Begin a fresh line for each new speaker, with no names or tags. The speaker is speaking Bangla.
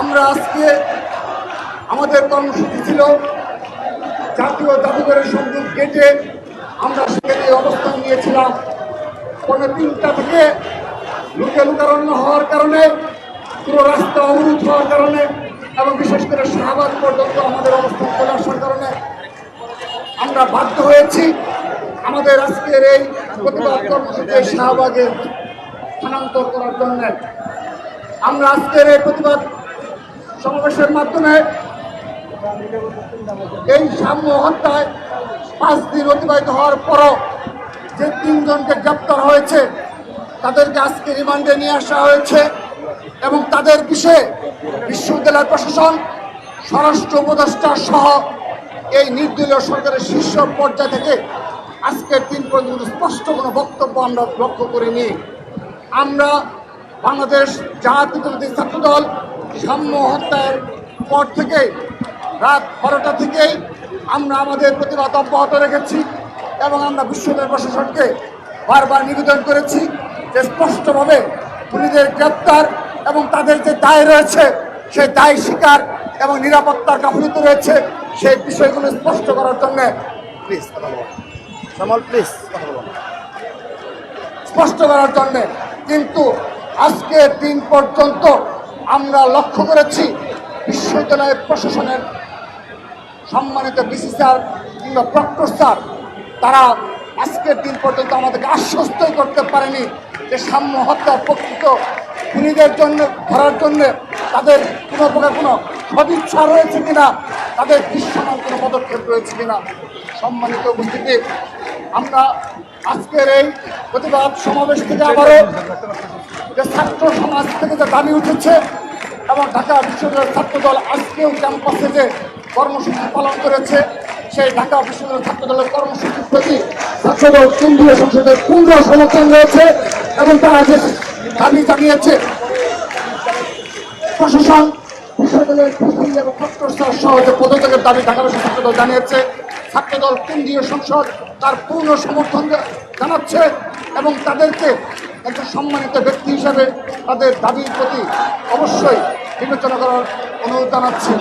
আমরা আজকে আমাদের কর্মসূচি ছিল জাতীয় জাদুঘরের সম্মুখ গেটে আমরা সেখানে অবস্থান নিয়েছিলাম। পৌনে তিনটা থেকে লুকে লুকারণ্য হওয়ার কারণে, পুরো রাস্তা অবরোধ হওয়ার কারণে এবং বিশেষ করে শাহবাগ পর্যন্ত আমাদের অবস্থান চলে আসার কারণে আমরা বাধ্য হয়েছি আমাদের আজকের এই প্রতিবাদ কর্মসূচি শাহবাগে স্থানান্তর করার জন্য। আমরা আজকের এই প্রতিবাদ সমাবেশের মাধ্যমে এই সাম্য হত্যায় পাঁচ দিন অতিবাহিত হওয়ার পরও যে তিনজনকে গ্রেপ্তার হয়েছে, তাদেরকে আজকে রিমান্ডে নিয়ে আসা হয়েছে এবং তাদের বিষয়ে বিশ্ববিদ্যালয় প্রশাসন, স্বরাষ্ট্র উপদেষ্টা সহ এই নির্দলীয় সরকারের শীর্ষ পর্যায় থেকে আজকের দিন পর্যন্ত স্পষ্ট কোনো বক্তব্য আমরা লক্ষ্য করিনি। আমরা বাংলাদেশ জাতীয়তাবাদী ছাত্রদল সাম্য হত্যার পর থেকে রাত বারোটা থেকেই আমরা আমাদের প্রতিবাদ অব্যাহত রেখেছি এবং আমরা বিশ্ববিদ্যালয় প্রশাসনকে বারবার নিবেদন করেছি যে স্পষ্টভাবে খুনিদের গ্রেপ্তার এবং তাদের যে দায় রয়েছে সেই দায় স্বীকার এবং নিরাপত্তার গাফিলতি রয়েছে সেই বিষয়গুলো স্পষ্ট করার জন্য প্লিজ কথা বলুন। শ্যামল প্লিজ কথা বলুন। স্পষ্ট করার জন্যে কিন্তু আজকের দিন পর্যন্ত আমরা লক্ষ্য করেছি বিশ্ববিদ্যালয় প্রশাসনের সম্মানিত বিসি স্যার কিংবা প্রক্টর স্যার, তারা আজকের দিন পর্যন্ত আমাদেরকে আশ্বস্তই করতে পারেনি যে সাম্য হত্যার প্রকৃত খুনিদের জন্য, ধরার জন্য তাদের কোনো প্রকার কোনো সদিচ্ছা রয়েছে কিনা, তাদের দৃশ্যমান কোনো পদক্ষেপ রয়েছে কিনা সম্মানিত উপস্থিতি। আমরা আজকের এই প্রতিবাদ সমাবেশ থেকে আবারও যে ছাত্র সমাজ থেকে যে দাবি উঠেছে এবং ঢাকা বিশ্ববিদ্যালয়ের ছাত্রদল আজকেও ক্যাম্পাসে যে কর্মসূচি পালন করেছে, সেই ঢাকা বিশ্ববিদ্যালয় ছাত্রদলের কর্মসূচির প্রতি ছাত্রদল কেন্দ্রীয় সংসদের পূর্ণ সমর্থন রয়েছে এবং তারা যে দাবি জানিয়েছে, প্রশাসন, বিশ্ববিদ্যালয়ের পদত্যাগের দাবি ঢাকা ছাত্রদল জানিয়েছে, ছাত্রদল কেন্দ্রীয় সংসদ তার পূর্ণ সমর্থন জানাচ্ছে এবং তাদেরকে একজন সম্মানিত ব্যক্তি হিসাবে তাদের দাবির প্রতি অবশ্যই বিবেচনা করার অনুরোধ জানাচ্ছি।